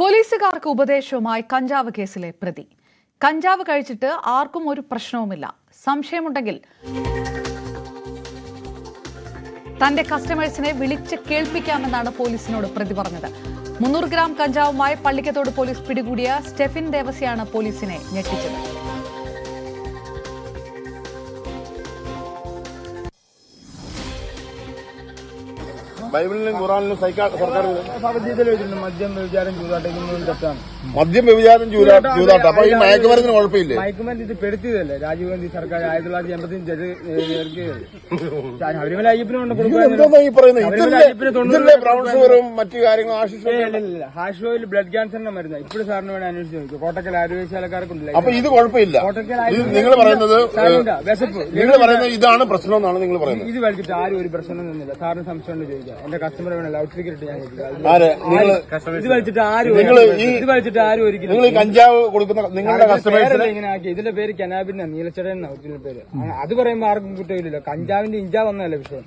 പോലീസുകാർക്ക് ഉപദേശവുമായി കഞ്ചാവ് കേസിലെ പ്രതി. കഞ്ചാവ് കഴിച്ചിട്ട് ആർക്കും ഒരു പ്രശ്നവുമില്ല. സംശയമുണ്ടെങ്കിൽ തന്റെ കസ്റ്റമേഴ്സിനെ വിളിച്ച് കേൾപ്പിക്കാമെന്നാണ് പോലീസിനോട് പ്രതി പറഞ്ഞത്. മുന്നൂറ് ഗ്രാം കഞ്ചാവുമായി പള്ളിക്കത്തോട് പോലീസ് പിടികൂടിയ സ്റ്റെഫിൻ ദേവസിയാണ് പോലീസിനെ ഞെട്ടിച്ചത്. ബൈബിളിലും ഖുറാനിലും സർക്കാർ വെച്ചിട്ടുണ്ട് മദ്യം വ്യഭിചാരം ചൂതാട്ടിക്കുന്നതും തെറ്റാണ് മദ്യം വ്യഭിചാരം ചൂതാ ചൂതാട്ടം. അപ്പൊ ഈ മയക്കുമരുന്നിന് കുഴപ്പമില്ലേ? മയക്കുമരുന്ന് ഇത് പെടുത്തിയതല്ലേ? രാജീവ് ഗാന്ധി സർക്കാർ ആയിരത്തി തൊള്ളായിരത്തി എൺപത്തി ഹാഷോയിൽ ശബരിമല അയ്യപ്പന് ബ്രൗൺ ഷുഗറും മറ്റു കാര്യങ്ങളും ആശിഷും ഹാഷ് ഓയിൽ ബ്ലഡ് ക്യാൻസറിന്റെ മരുന്ന്. ഇപ്പോഴും സാറിന് വേണ്ടി അന്വേഷിച്ച് നോക്കും. കോട്ടക്കൽ ആരോഗ്യശാലക്കാർക്കുണ്ടല്ലേ അപ്പൊ ഇത് കുഴപ്പമില്ല. നിങ്ങൾ പറയുന്നത് വിശപ്പ്. നിങ്ങൾ പറയുന്നത് ഇതാണ് പ്രശ്നം എന്നാണ് നിങ്ങൾ പറയുന്നത്. ഇത് വലിച്ചിട്ട് ആരും ഒരു പ്രശ്നം നിന്നില്ല. സാറിന് സംശയം ചോദിക്കാം എന്റെ കസ്റ്റമർ വേണം ലൗഡ് സ്പീക്കർ ഇട്ട് ഞാൻ ഇത് വലിച്ചിട്ട് ആരും ഇത് വലിച്ചിട്ട് ആരും ഒരിക്കലും നിങ്ങൾ ഈ കഞ്ചാവ് കൊടുക്കുന്ന നിങ്ങളുടെ കസ്റ്റമേഴ്സ് ഇങ്ങനെ ആക്കി ഇതിന്റെ പേര് കനാബിന്റെ നീലച്ചടൻ എന്ന ഒറിജിനൽ പേര്. അത് പറയുമ്പോ ആർക്കും കുറ്റമില്ലല്ലോ. കഞ്ചാവിന്റെ ഇഞ്ചാ വന്നതല്ലേ വിഷയം?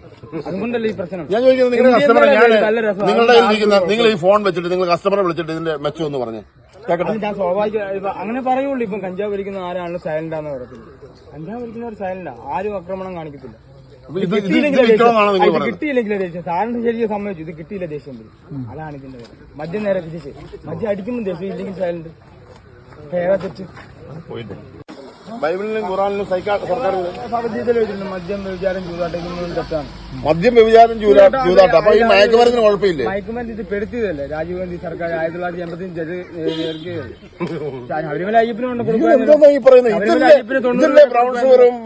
അതുകൊണ്ടല്ലേ ഈ പ്രശ്നം? ഞാൻ ചോദിക്കുന്നത് നിങ്ങളുടെ കസ്റ്റമർ ഞാൻ പേര് നല്ല രസം. നിങ്ങളുടെ ഇരിക്കുന്ന നിങ്ങൾ ഈ ഫോൺ വെച്ചിട്ട് നിങ്ങൾ കസ്റ്റമറെ വിളിച്ചിട്ട് ഇതിന്റെ മെച്ചം എന്ന് പറഞ്ഞു. ഞാൻ സ്വാഭാവിക അങ്ങനെ പറയുള്ളൂ. ഇപ്പം കഞ്ചാവ് വലിക്കുന്ന ആരാണ് സൈലന്റ് ആണെന്ന് പറയത്തില്ല? കഞ്ചാവ് വലിക്കുന്നവർ സൈലന്റാ ആരും ആക്രമണം കാണിക്കത്തില്ല. ഇത് ഇത് നിങ്ങൾ. ഇത് പറയുന്നത്. കിട്ടിയില്ലെങ്കിലേ ദേഷ്യം. സാറിന് ശരിക്കും സമ്മതിച്ചു. ഇത് കിട്ടിയില്ല ദേഷ്യം വരും അതാണ് ഇതിന്റെ പേര് മദ്യം നേരെ തിരിച്ച് മദ്യം അടിക്കുമ്പോൾ ദേഷ്യം ഇല്ലെങ്കിൽ സൈലന്റ് ഏതാ തെറ്റ്. ബൈബിളിലും ഖുറാനിലും സർക്കാർ വെച്ചിട്ടുണ്ട് മദ്യം വ്യഭിചാരം ചൂതാട്ടിക്കുന്നതും തെറ്റാണ്. മദ്യം വ്യഭിചാരം ചൂതാട്ടം അപ്പൊ ഈ മയക്കുമരുന്നിന് കുഴപ്പമില്ലേ? മയക്കുമരുന്ന് ഇത് പെടുത്തിയതല്ലേ? രാജീവ് ഗാന്ധി സർക്കാർ ആയിരത്തി തൊള്ളായിരത്തി എൺപത്തി ശബരിമല അയ്യപ്പനും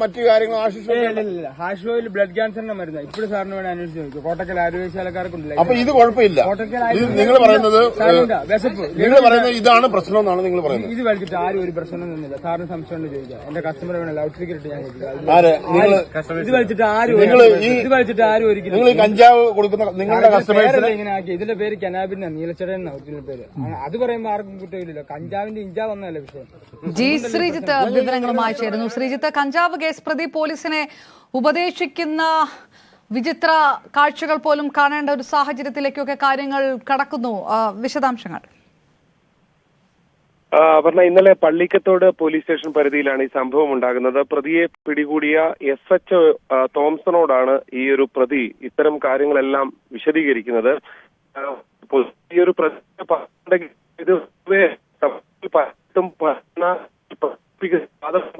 മറ്റു കാര്യങ്ങളും ഹാഷ് ഓയിൽ ബ്ലഡ് ക്യാൻസറിന്റെ മരുന്ന്. ഇപ്പോഴും സാറിന് വേണ്ടി അന്വേഷിച്ച് നോക്കി കോട്ടക്കൽ ആരോഗ്യശാലക്കാർക്കുണ്ടല്ലേ? അപ്പൊ ഇത് കുഴപ്പമില്ല. നിങ്ങൾ പറയുന്നത് വിശപ്പ്. നിങ്ങൾ പറയുന്നത് ഇതാണ് പ്രശ്നം എന്നാണ് നിങ്ങൾ പറയുന്നത്. ഇത് വലിച്ചിട്ട് ആരും ഒരു പ്രശ്നം നിന്നില്ല. സാറിന് സംശയം ചോദിക്കാം. എന്റെ കസ്റ്റമർ വേണം ലൗഡ് സ്പീക്കർ ഇട്ട് ഞാൻ ചോദിക്കാം. ആര്? നിങ്ങൾ ഇത് വലിച്ചിട്ട് ആരും ഇത് വലിച്ചിട്ട് ആരും ഒരിക്കലും നിങ്ങൾ ഈ കഞ്ചാവ് കൊടുക്കുന്ന നിങ്ങളുടെ കസ്റ്റമേഴ്സിന് പേരല്ല ഇങ്ങനെ ആക്കി ഇതിന്റെ പേര് കനാബിന്റെ നീലച്ചടൻ എന്ന ഒറിജിനൽ പേര്. അത് പറയുമ്പോ ആർക്കും കുറ്റമില്ലല്ലോ കഞ്ചാവിന്റെ ഇഞ്ചാ വന്നതല്ലേ വിഷയം. ജി ശ്രീജിത്ത് വിവരങ്ങളുമായി ചേരുന്നു. ശ്രീജിത്ത് കഞ്ചാവ് കേസ് പ്രതി പോലീസിനെ ഉപദേശിക്കുന്ന വിചിത്ര കാഴ്ചകൾ പോലും കാണേണ്ട ഒരു സാഹചര്യത്തിലേക്കൊക്കെ കാര്യങ്ങൾ കടക്കുന്നു. വിശദാംശങ്ങൾ. അപർണ ഇന്നലെ പള്ളിക്കത്തോട് പോലീസ് സ്റ്റേഷൻ പരിധിയിലാണ് ഈ സംഭവം ഉണ്ടാകുന്നത്. പ്രതിയെ പിടികൂടിയ എസ് എച്ച് തോംസണോടാണ് ഈ ഒരു പ്രതി ഇത്തരം കാര്യങ്ങളെല്ലാം വിശദീകരിക്കുന്നത്. ഈ ഒരു ഇത്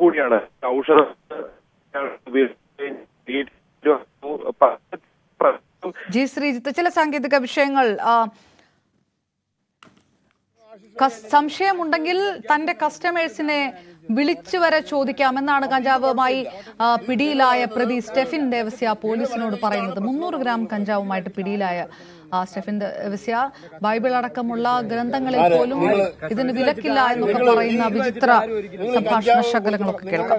കൂടിയാണ്. ഔഷധം ജി ശ്രീജിത്ത് ചില സാങ്കേതിക വിഷയങ്ങൾ സംശയമുണ്ടെങ്കിൽ തന്റെ കസ്റ്റമേഴ്സിനെ വിളിച്ചു വരെ ചോദിക്കാമെന്നാണ് കഞ്ചാവുമായി പിടിയിലായ പ്രതി സ്റ്റെഫിൻ ദേവസ്യ പോലീസിനോട് പറയുന്നത്. മുന്നൂറ് ഗ്രാം കഞ്ചാവുമായിട്ട് പിടിയിലായ ആ, സ്റ്റെഫിൻ ദേവസ്യ ബൈബിൾ അടക്കമുള്ള ഗ്രന്ഥങ്ങളിൽ പോലും ഇതിന് വിലക്കില്ല എന്നൊക്കെ പറയുന്ന വിചിത്ര സംഭാഷണ ശകലങ്ങളൊക്കെ കേൾക്കാം.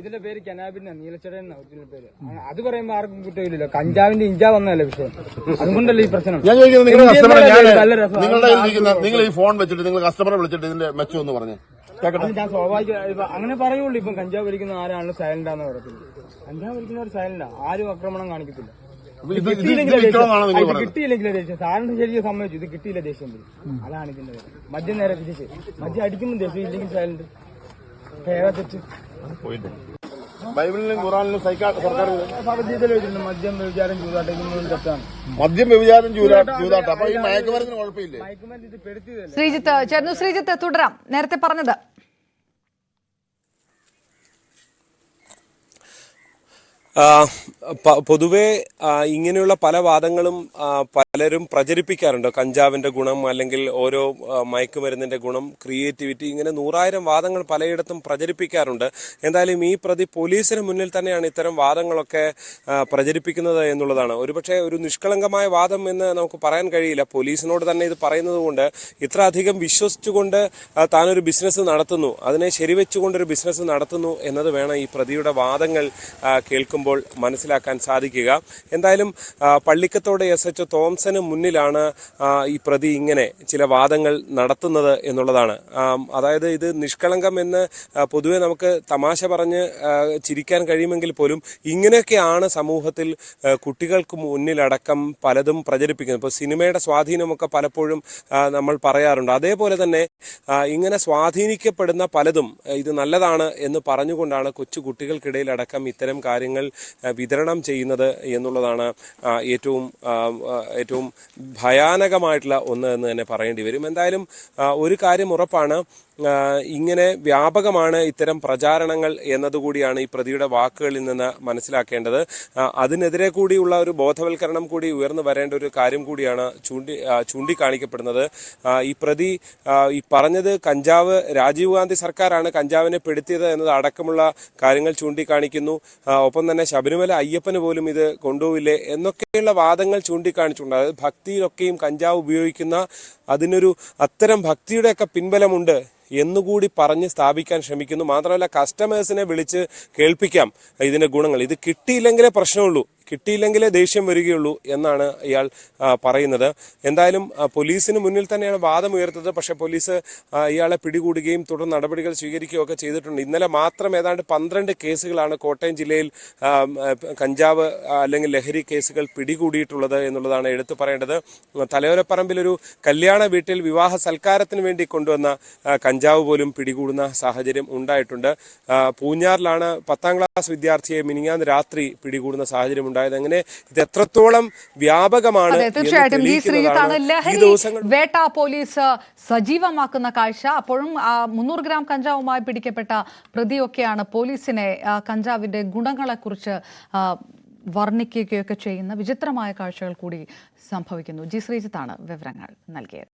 ഇതിന്റെ പേര് കനാബിന്റെ നീലച്ചടൻ പേര്. അത് ആർക്കും കഞ്ചാവിന്റെ ഇഞ്ചാ വന്നതല്ലേ വിഷയം? അതുകൊണ്ടല്ലേ ഈ പ്രശ്നം? ഞാൻ ചോദിക്കുന്നത് നിങ്ങളുടെ നിങ്ങൾ ഈ ഫോൺ വെച്ചിട്ട് നിങ്ങൾ കസ്റ്റമറെ വിളിച്ചിട്ട് ഇതിന്റെ മെച്ചം എന്ന് പറഞ്ഞു. കേക്കട്ടെ. ഞാൻ സ്വാഭാവിക അങ്ങനെ പറയുള്ളൂ ഇപ്പം കഞ്ചാവ് വലിക്കുന്ന ആരാണ് സൈലന്റ് ആണെന്ന് പറയത്തില്ല. കഞ്ചാവ് വലിക്കുന്നവർ സൈലന്റാ ആരും ആക്രമണം കാണിക്കത്തില്ല. ഇത് നിങ്ങൾ ദേഷ്യം. ഇത് പറയുന്നത് കിട്ടിയില്ലെങ്കിലേ ദേഷ്യം. സാറിന് ശരിക്കും സമ്മതിച്ചു. ഇത് കിട്ടിയില്ല ദേഷ്യം. അതാണ് ഇതിന്റെ പേര് മദ്യം നേരെ തിരിച്ച് മദ്യം അടിക്കുമ്പോൾ ദേഷ്യം ഇല്ലെങ്കിൽ സൈലന്റ് ഏതാ തെറ്റ് ബൈബിളിലും ഖുറാനിലും സർക്കാർ മദ്യം വ്യഭിചാരം ചൂതാട്ടിക്കുന്നതും തെറ്റാണ് മദ്യം വ്യഭിചാരം ചൂതാ ചൂതാട്ടം അപ്പൊ ഈ മയക്കുമരുന്നിന് കുഴപ്പമില്ലേ? ശ്രീജിത്ത് ചേർന്നു ശ്രീജിത്ത് തുടരാം. നേരത്തെ പറഞ്ഞത്. പൊതുവെ ഇങ്ങനെയുള്ള പല വാദങ്ങളും പലരും പ്രചരിപ്പിക്കാറുണ്ട്. കഞ്ചാവിന്റെ ഗുണം അല്ലെങ്കിൽ ഓരോ മയക്കുമരുന്നിന്റെ ഗുണം ക്രിയേറ്റിവിറ്റി ഇങ്ങനെ നൂറായിരം വാദങ്ങൾ പലയിടത്തും പ്രചരിപ്പിക്കാറുണ്ട്. എന്തായാലും ഈ പ്രതി പോലീസിന് മുന്നിൽ തന്നെയാണ് ഇത്തരം വാദങ്ങളൊക്കെ പ്രചരിപ്പിക്കുന്നത് എന്നുള്ളതാണ്. ഒരുപക്ഷെ ഒരു നിഷ്കളങ്കമായ വാദം എന്ന് നമുക്ക് പറയാൻ കഴിയില്ല. പോലീസിനോട് തന്നെ ഇത് പറയുന്നത് കൊണ്ട് ഇത്ര അധികം വിശ്വസിച്ചുകൊണ്ട് താനൊരു ബിസിനസ് നടത്തുന്നു. അതിനെ ശരിവെച്ചുകൊണ്ട് ഒരു ബിസിനസ് നടത്തുന്നു എന്നത് വേണം ഈ പ്രതിയുടെ വാദങ്ങൾ കേൾക്കുമ്പോൾ. കാണുമ്പോൾ മനസ്സിലാക്കാൻ സാധിക്കുക. എന്തായാലും പള്ളിക്കത്തോടെ എസ് എച്ച് തോംസന് മുന്നിലാണ് ഈ പ്രതി ഇങ്ങനെ ചില വാദങ്ങൾ നടത്തുന്നത് എന്നുള്ളതാണ്. അതായത് ഇത് നിഷ്കളങ്കം എന്ന് പൊതുവെ നമുക്ക് തമാശ പറഞ്ഞ് ചിരിക്കാൻ കഴിയുമെങ്കിൽ പോലും ഇങ്ങനെയൊക്കെയാണ് സമൂഹത്തിൽ കുട്ടികൾക്ക് മുന്നിലടക്കം പലതും പ്രചരിപ്പിക്കുന്നത്. ഇപ്പോൾ സിനിമയുടെ സ്വാധീനമൊക്കെ പലപ്പോഴും നമ്മൾ പറയാറുണ്ട്. അതേപോലെ തന്നെ ഇങ്ങനെ സ്വാധീനിക്കപ്പെടുന്ന പലതും ഇത് നല്ലതാണ് എന്ന് പറഞ്ഞുകൊണ്ടാണ് കൊച്ചു കുട്ടികൾക്കിടയിൽ അടക്കം ഇത്തരം കാര്യങ്ങൾ വിതരണം ചെയ്യുന്നത് എന്നുള്ളതാണ് ഏറ്റവും ഏറ്റവും ഭയാനകമായിട്ടുള്ള ഒന്ന് എന്ന് തന്നെ പറയേണ്ടി വരും. എന്തായാലും ഒരു കാര്യം ഉറപ്പാണ് ഇങ്ങനെ വ്യാപകമാണ് ഇത്തരം പ്രചാരണങ്ങൾ എന്നതുകൂടിയാണ് ഈ പ്രതിയുടെ വാക്കുകളിൽ നിന്ന് മനസ്സിലാക്കേണ്ടത്. അതിനെതിരെ കൂടിയുള്ള ഒരു ബോധവൽക്കരണം കൂടി ഉയർന്നു വരേണ്ട ഒരു കാര്യം കൂടിയാണ് ചൂണ്ടി ചൂണ്ടിക്കാണിക്കപ്പെടുന്നത്. ഈ പ്രതി ഈ പറഞ്ഞത് കഞ്ചാവ് രാജീവ് ഗാന്ധി സർക്കാരാണ് കഞ്ചാവിനെ പെടുത്തിയത് എന്നത് അടക്കമുള്ള കാര്യങ്ങൾ ചൂണ്ടിക്കാണിക്കുന്നു. ഒപ്പം തന്നെ ശബരിമല അയ്യപ്പന് പോലും ഇത് കൊണ്ടുപോവില്ലേ എന്നൊക്കെയുള്ള വാദങ്ങൾ ചൂണ്ടിക്കാണിച്ചിട്ടുണ്ട്. അതായത് ഭക്തിയിലൊക്കെയും കഞ്ചാവ് ഉപയോഗിക്കുന്ന അതിനൊരു അത്തരം ഭക്തിയുടെയൊക്കെ പിൻബലമുണ്ട് എന്നുകൂടി പറഞ്ഞ് സ്ഥാപിക്കാൻ ശ്രമിക്കുന്നു. മാത്രമല്ല കസ്റ്റമേഴ്സിനെ വിളിച്ച് കേൾപ്പിക്കാം ഇതിന്റെ ഗുണങ്ങൾ. ഇത് കിട്ടിയില്ലെങ്കിലേ പ്രശ്നമുള്ളൂ. കിട്ടിയില്ലെങ്കിലേ ദേഷ്യം വരികയുള്ളൂ എന്നാണ് ഇയാൾ പറയുന്നത്. എന്തായാലും പോലീസിന് മുന്നിൽ തന്നെയാണ് വാദം ഉയർത്തത് പക്ഷെ പോലീസ് ഇയാളെ പിടികൂടുകയും തുടർ നടപടികൾ സ്വീകരിക്കുകയും ഒക്കെ ചെയ്തിട്ടുണ്ട്. ഇന്നലെ മാത്രം ഏതാണ്ട് പന്ത്രണ്ട് കേസുകളാണ് കോട്ടയം ജില്ലയിൽ കഞ്ചാവ് അല്ലെങ്കിൽ ലഹരി കേസുകൾ പിടികൂടിയിട്ടുള്ളത് എന്നുള്ളതാണ് എടുത്തു പറയേണ്ടത്. തലയോരപ്പറമ്പിൽ ഒരു കല്യാണ വീട്ടിൽ വിവാഹ സൽക്കാരത്തിന് വേണ്ടി കൊണ്ടുവന്ന കഞ്ചാവ് പോലും പിടികൂടുന്ന സാഹചര്യം ഉണ്ടായിട്ടുണ്ട്. പൂഞ്ഞാറിലാണ് പത്താം ക്ലാസ് വിദ്യാർത്ഥിയെ മിനിങ്ങാന്ന് രാത്രി പിടികൂടുന്ന സാഹചര്യം ഉണ്ടായത്. അങ്ങനെ ഇത് എത്രത്തോളം വ്യാപകമാണ് തീർച്ചയായിട്ടും ശ്രീജിത്താണ് ഈ ലഹരി വേട്ട പോലീസ് സജീവമാക്കുന്ന കാഴ്ച. അപ്പോഴും മുന്നൂറ് ഗ്രാം കഞ്ചാവുമായി പിടിക്കപ്പെട്ട പ്രതിയൊക്കെയാണ് പോലീസിനെ കഞ്ചാവിന്റെ ഗുണങ്ങളെക്കുറിച്ച് കുറിച്ച് വർണിക്കുകയൊക്കെ ചെയ്യുന്ന വിചിത്രമായ കാഴ്ചകൾ കൂടി സംഭവിക്കുന്നു. ജി ശ്രീജിത്താണ് വിവരങ്ങൾ നൽകിയത്.